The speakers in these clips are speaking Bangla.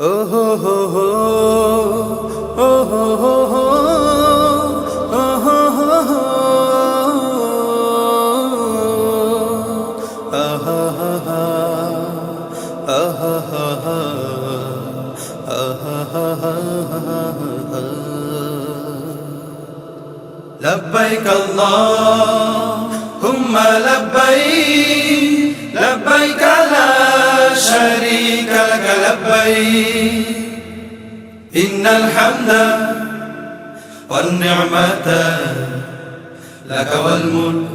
Oh, oh, oh, oh, oh, oh, oh. لبيك اللهم لبيك لبيك لا شريك لك لبيك. إن الحمد والنعمة لك والملك.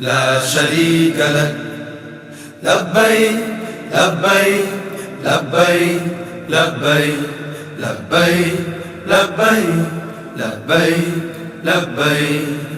لا شريك لك. لبيك لبيك لبيك لبيك لبيك لبيك لبيك لبيك.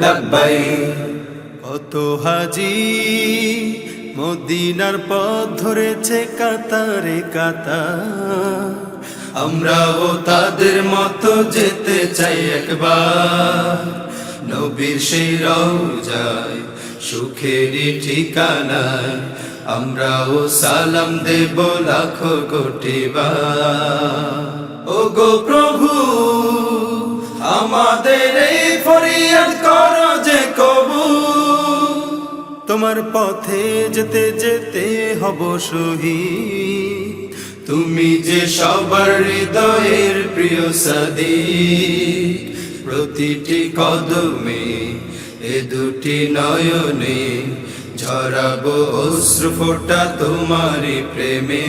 লব্বাই কত হাজি মদিনার পথ ধরেছে কাতারে কাতা আমরাও তাদের মতো যেতে চাই একবার। নবীর সেই যায় সুখেরই ঠিকানায় আমরাও সালাম দেব লাখো কোটিবা ও গো প্রভু আমাদের এই ফরিয়াদ করো যে কবু তোমার পথে যেতে যেতে হব শহীদ। তুমি যে সবার হৃদয়ের প্রিয় সাদী প্রতিটি কদমে এ দুটি নয়নে ঝরাবো অশ্রু ফোটা তোমারি প্রেমে।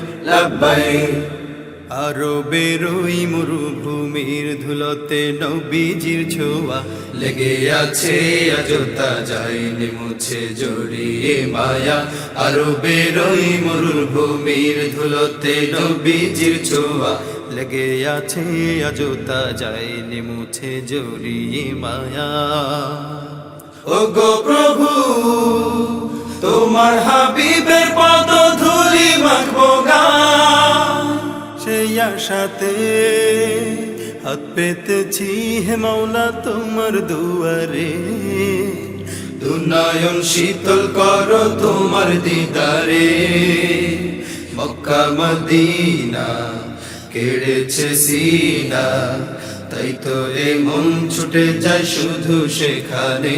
আরও বেরোই মরুভূমির ধুলতে নবীজির ছোয়া লেগে আছে অযোধ্যা যাইনি মুছে জড়িয়ে মায়া। আরও বেরোই মরুভূমির ধুলতে নবীজির ছোয়া লেগে আছে অযোধ্যা যাইনি মুছে জড়িয়ে মায়া। ও গো প্রভু! তোমার হাবিবের পদ ধুলি মাখবো গা। সেই হাত পেতেছি হে মাওলা তোমার দুয়ারে। দুনয়ন শীতল করো তোমার দিদারে। মক্কা, মদিনা কেড়েছে সিনা। তাই তো এ মন ছুটে যায় শুধু সেখানে।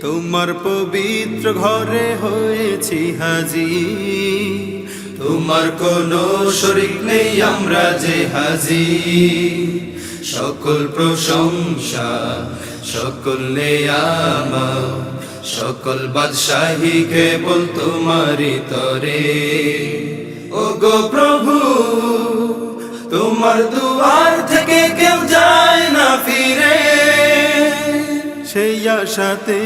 তোমার পবিত্র ঘরে হয়েছি হাজির। তোমার কোনো শরিক নেই, আমরা যে হাজির। সকল প্রশংসা, সকল নেয়ামা সকল বাদশাহী কেবল তোমারই তরে। ও গো প্রভু, তোমার দুয়ার থেকে কেউ সেই আশাতে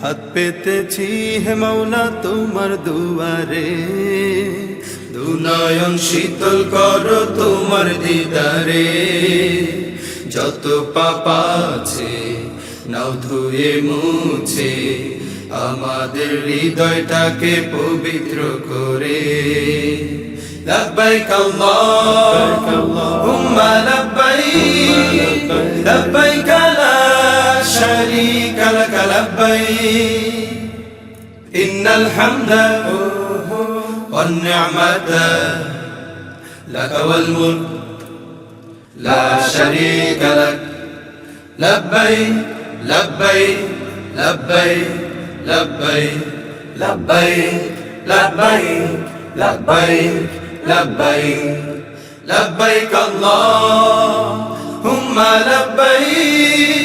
হাত পেতেছি হে মাওলা তোমার দুয়ারে দুনয়ন শীতল করো তোমার দিদারে যত পাপ আছে নাও ধুয়ে মুছে আমাদের হৃদয়টাকে পবিত্র করে لبيك اللهم لبيك لبيك لا شريك لك لبيك. إن الحمد والنعمة لك والملك. لا شريك لك. لبيك لبيك لبيك لبيك لبيك لبيك لبيك لبيك. لبيك اللهم لبيك.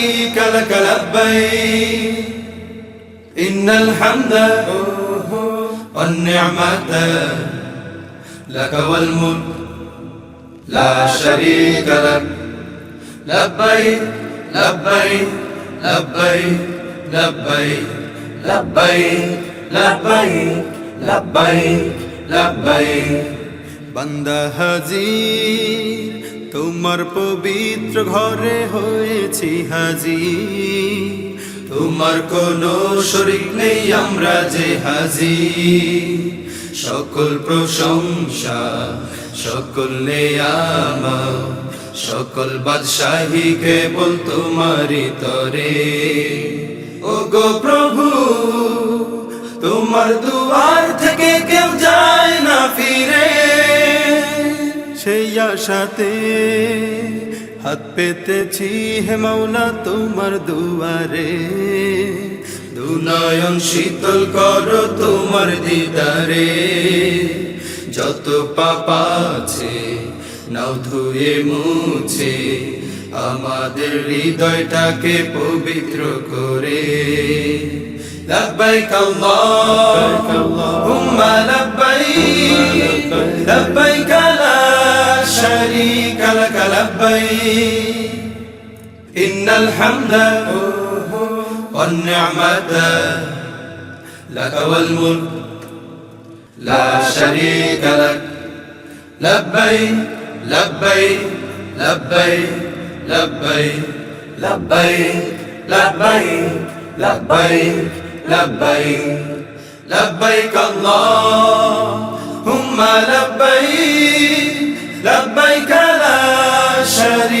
لك لبيك. إن الحمد والنعمة لك والملك لا شريك لك. لبيك لبيك لبيك لبيك لبيك لبيك لبيك لبيك. بندہ حزیر তোমার পবিত্র ঘরে হয়েছি হাজি তোমার কোনো শরিক নেই, আমরা যে হাজির। সকল প্রশংসা, সকল সকল বাদশাহী কেবল তোমারই তরে। ও গো প্রভু, তোমার দুয়ার থেকে কেউ যায় না ফিরে। সেই আশাতে হাত পেতেছি হে মাওলা তোমার দুয়ারে দুনয়ন শীতল করো তোমার দিদারে যত পাপ আছে নাও ধুয়ে মুছে আমাদের হৃদয়টাকে পবিত্র করে لبيك اللهم لبيك لبيك لا شريك لك لبيك إن الحمد والنعمة لك والملك لا شريك لك لبيك لبيك لبيك لبيك لبيك لبيك لبيك لبيك لبيك اللهم لبيك لبيك لا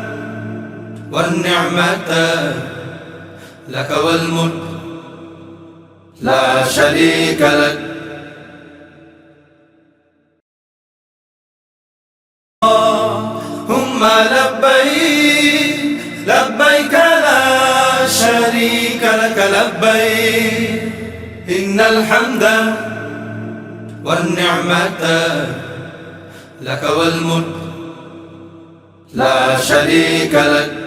والنعمة لك والملك لا شريك لك. اللهم لبيك لبيك لا شريك لك لبيك. إن الحمد والنعمة لك والملك لا شريك لك.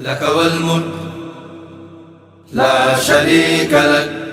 لك والملك لا شريك لك.